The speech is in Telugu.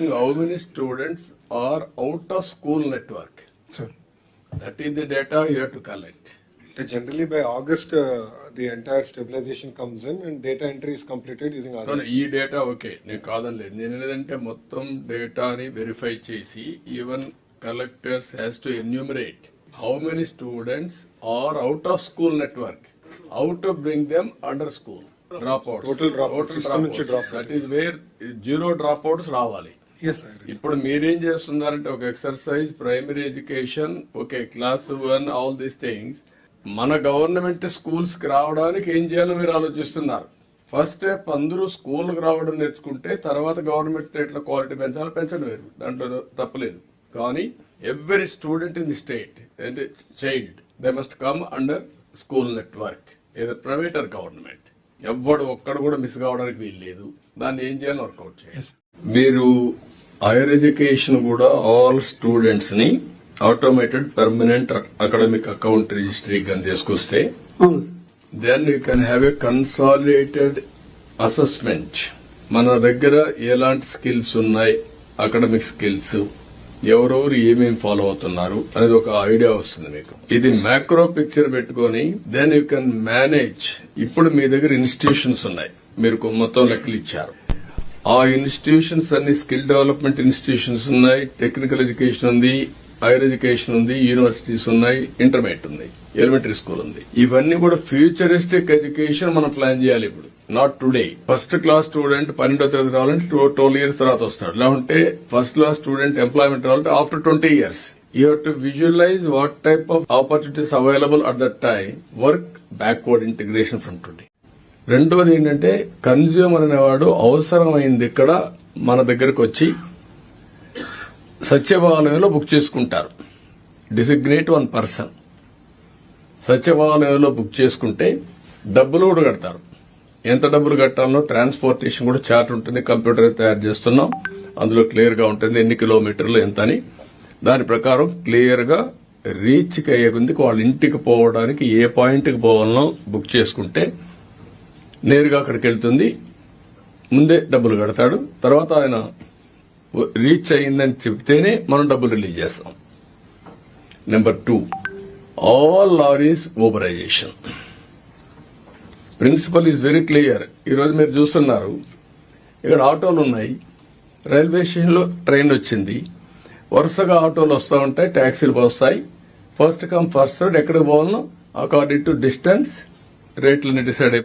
asking how many students are out of school network. Sir. That is the data you have to collect. Generally, by August, uh, the entire stabilization comes in and data entry is completed using No, no. ఈ డేటా ఓకే నేను కాదనలేదు నేను ఏంటంటే మొత్తం డేటాని వెరిఫై చేసి even collectors has to enumerate how many students are out of school network out to bring them under school drop out Total dropout, system నుంచి dropout. That is where zero drop outs రావాలి. ఇప్పుడు మీరేం చేస్తున్నారంటే ఒక exercise primary education okay class one all these things మన గవర్నమెంట్ స్కూల్స్కి రావడానికి ఏం చేయాలో మీరు ఆలోచిస్తున్నారు. ఫస్ట్ స్టెప్ అందరూ స్కూల్కి రావడం నేర్చుకుంటే తర్వాత గవర్నమెంట్ ఎట్లా క్వాలిటీ పెంచాలో పెంచడం వేరు. దాంట్లో తప్పలేదు. కానీ every student in the state అంటే child they must come under school network ఏదో ప్రైవేట్ ఆర్ గవర్నమెంట్ ఎవ్వడు ఒక్కడు కూడా మిస్ కావడానికి వీల్లేదు. దాన్ని ఏం చేయాలో వర్కౌట్ చేయాలి. మీరు హైయర్ ఎడ్యుకేషన్ కూడా ఆల్ స్టూడెంట్స్ని automated permanent academic account registry కానీ తీసుకొస్తే then you can have a consolidated assessment మన దగ్గర ఎలాంటి స్కిల్స్ ఉన్నాయి అకాడమిక్ స్కిల్స్ ఎవరెవరు ఏమేమి ఫాలో అవుతున్నారు అనేది ఒక ఐడియా వస్తుంది మీకు. ఇది మ్యాక్రో పిక్చర్ పెట్టుకొని దెన్ యూ కెన్ మేనేజ్ ఇప్పుడు మీ దగ్గర ఇన్స్టిట్యూషన్స్ ఉన్నాయి. మీరు మొత్తం లెక్కలు ఇచ్చారు. ఆ ఇన్స్టిట్యూషన్స్ అన్ని స్కిల్ డెవలప్మెంట్ ఇన్స్టిట్యూషన్స్ ఉన్నాయి. టెక్నికల్ ఎడ్యుకేషన్ ఉంది హైయర్ ఎడ్యుకేషన్ ఉంది యూనివర్సిటీస్ ఉన్నాయి ఇంటర్మీడియట్ ఉంది ఎలిమెంటరీ స్కూల్ ఉంది. ఇవన్నీ కూడా ఫ్యూచరిస్టిక్ ఎడ్యుకేషన్ మనం ప్లాన్ చేయాలి ఇప్పుడు. Not today first class student పన్నెండో తరగతి రావాలంటే టూ ట్వెల్వ్ ఇయర్స్ తర్వాత వస్తాడు. లేకుంటే ఫస్ట్ క్లాస్ స్టూడెంట్ ఎంప్లాయ్మెంట్ రావాలంటే after twenty years you have to visualize what type of opportunities available at that time work backward integration from today రెండోది ఏంటంటే కన్జ్యూమర్ అనేవాడు అవసరమైంది ఇక్కడ మన దగ్గరకు వచ్చి సత్యవాలయంలో బుక్ చేసుకుంటారు. డిసిగ్నేట్ వన్ పర్సన్ సత్యవాలయంలో బుక్ చేసుకుంటే డబ్బులు కూడా కడతారు. ఎంత డబ్బులు కట్టాలో ట్రాన్స్పోర్టేషన్ కూడా చార్ట్ ఉంటుంది కంప్యూటర్ తయారు చేస్తున్నాం. అందులో క్లియర్గా ఉంటుంది ఎన్ని కిలోమీటర్లు ఎంత అని. దాని ప్రకారం క్లియర్గా రీచ్ అయ్యే ముందుకు వాళ్ళ ఇంటికి పోవడానికి ఏ పాయింట్కి పోవాలనో బుక్ చేసుకుంటే నేరుగా అక్కడికి వెళ్తుంది ముందే డబ్బులు కడతాడు. తర్వాత ఆయన రీచ్ అయిందని చెప్తేనే మనం డబ్బులు రిలీజ్ చేస్తాం. Number two all lorries uberisation principle is very clear ఈరోజు మీరు చూస్తున్నారు. ఇక్కడ ఆటోలు ఉన్నాయి. రైల్వే స్టేషన్లో ట్రైన్ వచ్చింది. వరుసగా ఆటోలు వస్తూ ఉంటాయి. ట్యాక్సీలు వస్తాయి. ఫస్ట్ కమ్ ఫస్ట్ సర్వ్ ఎక్కడికి పోవాలనో అకార్డింగ్ టు డిస్టెన్స్ రేట్లని డిసైడ్ అయిపోయి